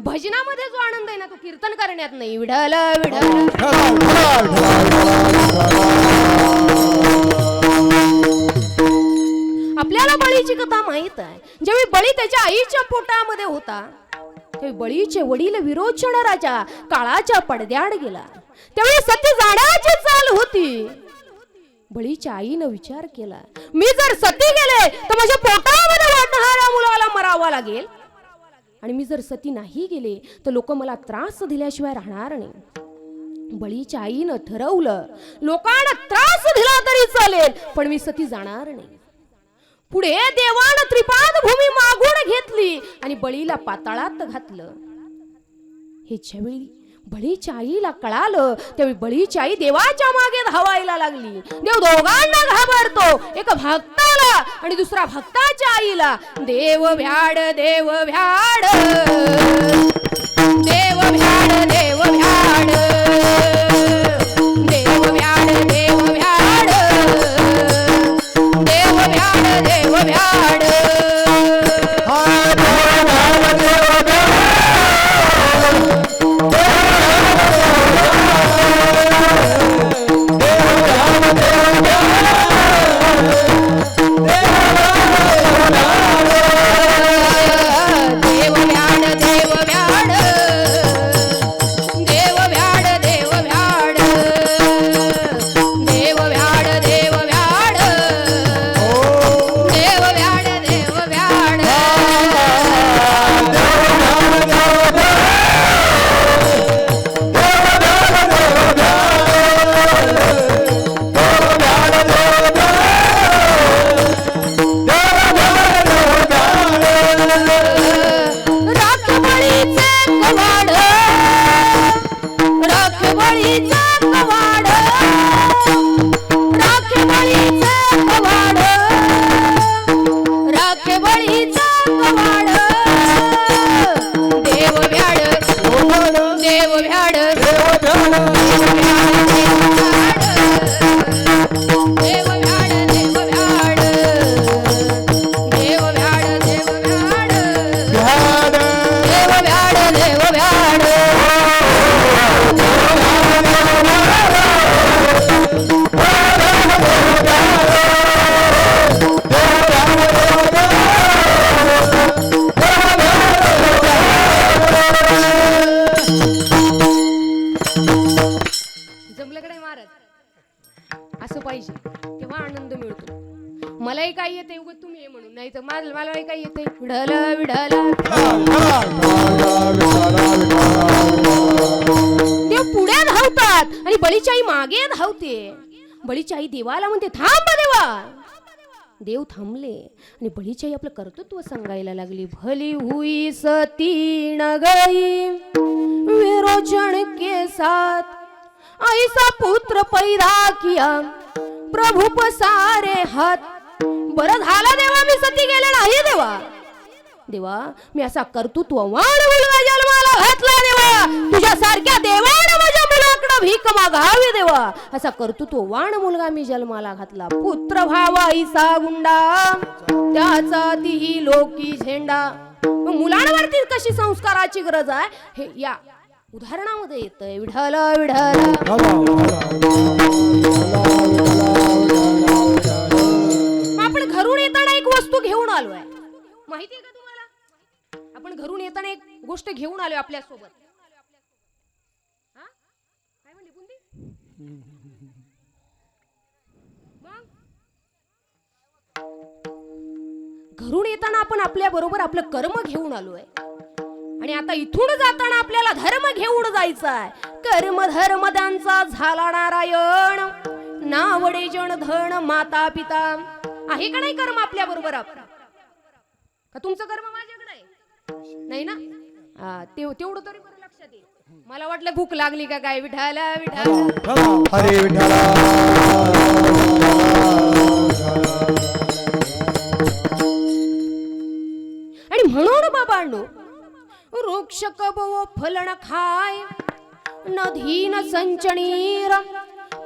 भजनामध्ये जो आनंद आहे ना तो कीर्तन करण्यात नाही. विढल विढल आपल्याला बळीची कथा माहीत आहे. ज्यावेळी बळी त्याच्या आईच्या पोटामध्ये होता त्यावेळी बळीचे वडील विरोचन राजा काळाच्या पडद्याड गेला. त्यावेळी सती जाण्याची चाल होती. बळीच्या आईनं विचार केला मी जर सती गेले तर माझ्या पोटामध्ये वाढणाऱ्या मुलाला मरावा लागेल. आणि मी जर सती नाही गेले तर लोक मला त्रास दिल्याशिवाय राहणार नाही. बळीच्या आईनं ठरवलं लोकांना त्रास दिला तरी चालेल पण मी सती जाणार नाही. पुढे देवानं त्रिपाद भूमी मागून घेतली आणि बळीला पाताळात घातलं. हे ज्यावेळी बळीच्या आईला कळालं त्यावेळी बळीची आई देवाच्या मागे धावायला लागली. देव दोघांना घाबरतो. एक भक्ताला आणि दुसरा भक्ताच्या आईला. देव भ्याड देव भ्याड देव भ्याड देव भ्याड देव भ्याड देव भ्याड आपल्याकडे मारत. असं पाहिजे तेव्हा आनंद मिळतो. मलाही काय येते उगत तुम्ही हे म्हणून. नाही तर मलाही काय येते विढल विढल. ते पुढे धावतात आणि बळीची आई मागे धावते. बळीची आई देवाला म्हणते थांब देवा. देव थांबले आणि बळीची आई आपलं कर्तृत्व सांगायला लागली. भली हुई सती गई विरोचन के साथ ऐसा पुत्र पैदा किया। प्रभु पसारे हात बरं झाला देवा मी सती गेले नाही देवा। देवा मी असा कर्तृत्ववान मुलगा जन्माला घातला देवा। तुझ्या सारख्या देवानं माझ्या मुलाकडे भीक मागावी देवा। असा कर्तृत्ववान मुलगा मी जन्माला घातला। पुत्र भावा ऐसा गुंडा। त्याचा तीही लोकी झेंडा। मुलांवरती कशी संस्काराची गरज आहे? हे या उदाहरणामध्ये येतंय. विढल विढल आपण घरून येताना एक वस्तू घेऊन आलोय. माहितीये का तुम्हाला? आपण घरून येताना एक गोष्ट घेऊन आलोय आपल्यासोबत काय म्हणली बुंदी? घरून येताना आपण आपल्या बरोबर आपलं कर्म घेऊन आलोय. आणि आता इथून जाताना आपल्याला धर्म घेऊन जायचा आहे कर्म धर्म त्यांचा झाला नारायण. नावडे जण धन माता पिता. आहे का नाही कर्म आपल्या बरोबर? का तुमचं कर्म माझ्याकडे आहे? नाही ना? हा, तेव- तेवढं तरी बरं लक्षात येईल मला वाटलं भूक लागली का काय? विठाला विठाला हरे विठाला वृक्ष कबो फलन खाय. नधीन संचणीर.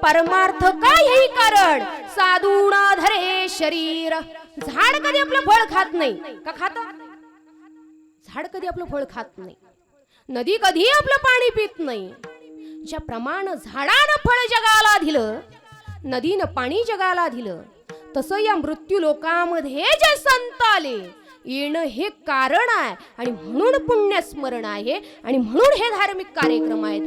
परमार्थ काय कारण साधूना धरे शरीर. झाड कधी आपलं फळ खात नाही. का खात? झाड कधी आपलं फळ खात नाही. नदी कधी आपलं पाणी पित नाही. ज्याप्रमाणे झाडानं फळ जगाला दिलं नदीनं पाणी जगाला दिलं तसं या मृत्यू लोकामध्ये जे संत आले येणं हे कारण आहे. आणि म्हणून पुण्यस्मरण आहे. आणि म्हणून हे धार्मिक कार्यक्रम आहेत.